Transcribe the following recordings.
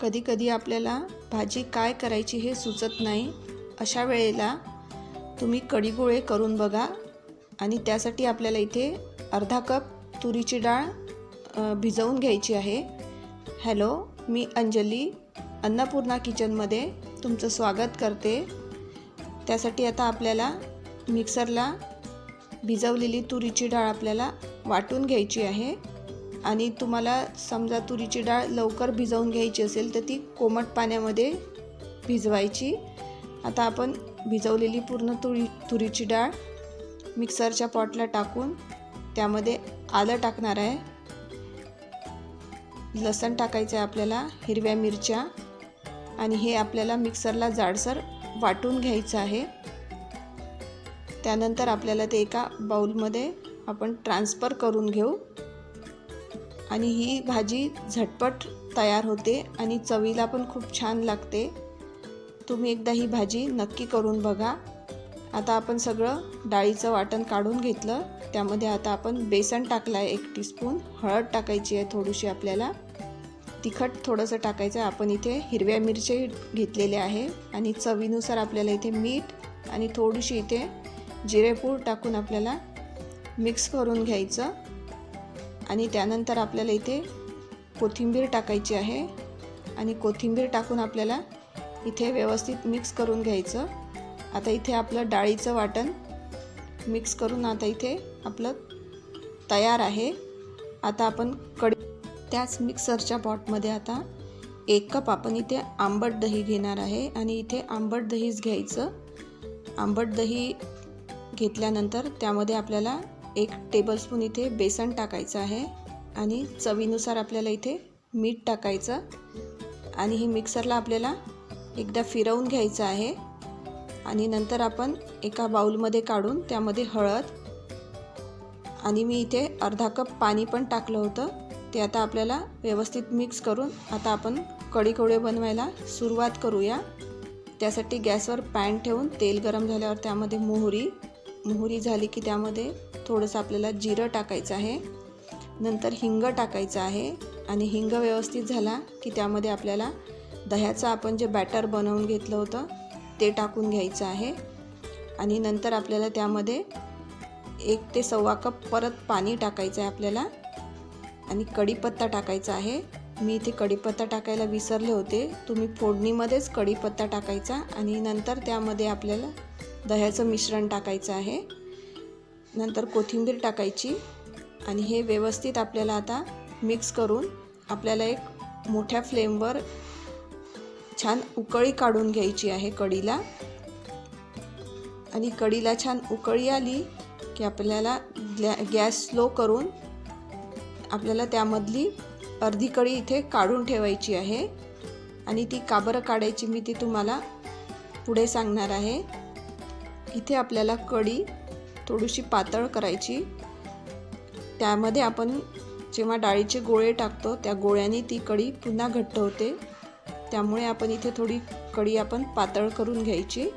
कधीकधी आपल्याला भाजी काय करायची हे सुचत नाही. अशा वेळेला तुम्ही कढीगोळे करून बघा आणि त्यासाठी आपल्याला इथे अर्धा कप तुरीची डाळ भिजवून घ्यायची आहे. हॅलो मी अंजली अन्नपूर्णा किचनमध्ये तुमचं स्वागत करते. त्यासाठी आता आपल्याला मिक्सरला भिजवलेली तुरीची डाळ आपल्याला वाटून घ्यायची आहे. आणि तुम्हाला समजा तुरीची डाळ लवकर भिजवून घ्यायची असेल तर ती कोमट पाण्यामध्ये भिजवायची. आता आपण भिजवलेली पूर्ण तुरी तुरीची डाळ मिक्सरच्या पॉटला टाकून त्यामध्ये आलं टाकणार आहे. लसण टाकायचं आहे आपल्याला हिरव्या मिरच्या. आणि हे आपल्याला मिक्सरला जाडसर वाटून घ्यायचं आहे. त्यानंतर आपल्याला ते एका बाऊलमध्ये आपण ट्रान्सफर करून घेऊ. आणि ही भाजी झटपट तयार होते आणि चवीला पण खूप छान लागते. तुम्ही एकदा ही भाजी नक्की करून बघा. आता आपण सगळं डाळीचं वाटण काढून घेतलं. त्यामध्ये आता आपण बेसन टाकलं आहे एक टीस्पून. हळद टाकायची आहे थोडीशी आपल्याला. तिखट थोडंसं टाकायचं. आहे आपण इथे हिरव्या मिरची घेतलेल्या आहे आणि चवीनुसार आपल्याला इथे मीठ आणि थोडीशी इथे जिरेपूड टाकून आपल्याला मिक्स करून घ्यायचं. आणि त्यानंतर आपल्याला इथे कोथिंबीर टाकायची आहे. आणि कोथिंबीर टाकून आपल्याला इथे व्यवस्थित मिक्स करून घ्यायचं. आता इथे आपलं डाळीचं वाटण मिक्स करून आता इथे आपलं तयार आहे. आता आपण कडी त्याच मिक्सरच्या पॉटमध्ये आता एक कप आपण इथे आंबट दही घेणार आहे आणि इथे आंबट दहीच घ्यायचं. आंबट दही घेतल्यानंतर त्यामध्ये आपल्याला एक टेबलस्पून इथे बेसन टाकायचं आहे आणि चवीनुसार आपल्याला इथे मीठ टाकायचं आणि ही मिक्सरला आपल्याला एकदा फिरवून घ्यायचं आहे. आणि नंतर आपण एका बाऊलमध्ये काढून त्यामध्ये हळद आणि मी इथे अर्धा कप पाणी पण टाकलं होतं. ते आता आपल्याला व्यवस्थित मिक्स करून आता आपण कढीकोळे बनवायला सुरुवात करूया. त्यासाठी गॅसवर पॅन ठेवून तेल गरम झाल्यावर त्यामध्ये मोहरी मोहरी झाली की त्यामध्ये थोडंसं आपल्याला जिरं टाकायचं आहे. नंतर हिंग टाकायचं आहे आणि हिंग व्यवस्थित झाला की त्यामध्ये आपल्याला दह्याचं आपण जे बॅटर बनवून घेतलं होतं ते टाकून घ्यायचं आहे. आणि नंतर आपल्याला त्यामध्ये एक ते सव्वा कप परत पाणी टाकायचं आहे आपल्याला. आणि कढीपत्ता टाकायचा आहे. मी इथे कढीपत्ता टाकायला विसरले होते. तुम्ही फोडणीमध्येच कढीपत्ता टाकायचा आणि नंतर त्यामध्ये आपल्याला दह्याचं मिश्रण टाकायचं आहे. नंतर कोथिंबीर टाकायची आणि हे व्यवस्थित आपल्याला आता मिक्स करून आपल्याला एक मोठ्या फ्लेमवर छान उकळी काढून घ्यायची आहे कढीला. आणि कढीला छान उकळी आली की आपल्याला ग्लॅ गॅस स्लो करून आपल्याला त्यामधली अर्धी कढी इथे काढून ठेवायची आहे. आणि ती काबरं काढायची मी ती तुम्हाला पुढे सांगणार आहे. इथे आपल्याला कढी थोडीशी पातळ करायची. त्यामध्ये आपण जेव्हा डाळीचे गोळे टाकतो त्या गोळ्याने ती कढी पुन्हा घट्ट होते. त्यामुळे आपण इथे थोडी कढी आपण पातळ करून घ्यायची.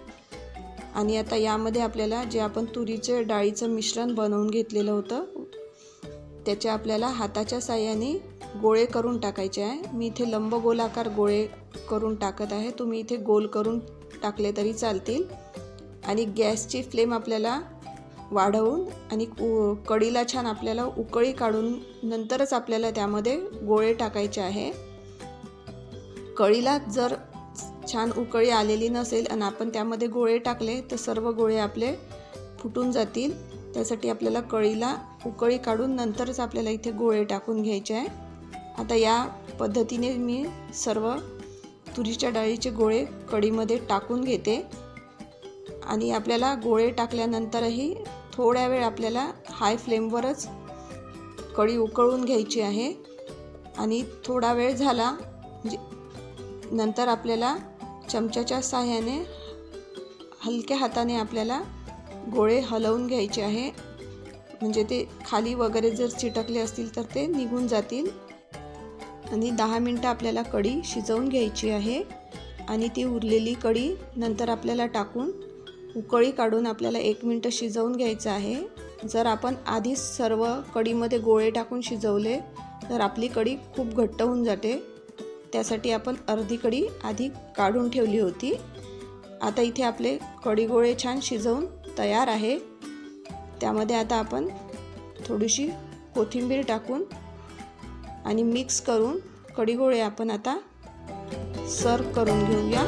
आणि आता यामध्ये आपल्याला जे आपण तुरीचे डाळीचं मिश्रण बनवून घेतलेलं होतं त्याच्या आपल्याला हाताच्या साह्याने गोळे करून टाकायचे आहे. मी इथे लंब गोलाकार गोळे करून टाकत आहे. तुम्ही इथे गोल करून टाकले तरी चालतील. आणि गॅसची फ्लेम आपल्याला वाढवून आणि उ कढीला छान आपल्याला उकळी काढून नंतरच आपल्याला त्यामध्ये गोळे टाकायचे आहे. कळीला जर छान उकळी आलेली नसेल आणि आपण त्यामध्ये गोळे टाकले तर सर्व गोळे आपले फुटून जातील. त्यासाठी आपल्याला कळीला उकळी काढून नंतरच आपल्याला इथे गोळे टाकून घ्यायचे आहे. आता या पद्धतीने मी सर्व तुरीच्या डाळीचे गोळे कढीमध्ये टाकून घेते. आणि आपल्याला गोळे टाकल्यानंतरही थोड्या वेळ आपल्याला हाय फ्लेमवरच कढी उकळून घ्यायची आहे. आणि थोडा वेळ झाला म्हणजे नंतर आपल्याला चमच्याच्या साह्याने हलक्या हाताने आपल्याला गोळे हलवून घ्यायचे आहे. म्हणजे ते खाली वगैरे जर चिटकले असतील तर ते निघून जातील. आणि दहा मिनटं आपल्याला कढी शिजवून घ्यायची आहे. आणि ती उरलेली कढी नंतर आपल्याला टाकून उकळी काढून आपल्याला एक मिनटं शिजवून घ्यायचं आहे. जर आपण आधीच सर्व कढीमध्ये गोळे टाकून शिजवले तर आपली कढी खूप घट्ट होऊन जाते. त्यासाठी आपण अर्धी कढी आधी काढून ठेवली होती. आता इथे आपले कढी गोळे छान शिजवून तयार आहे. त्यामध्ये आता आपण थोडीशी कोथिंबीर टाकून आणि मिक्स करून कढीगोळे आपण आता सर्व करून घेऊया.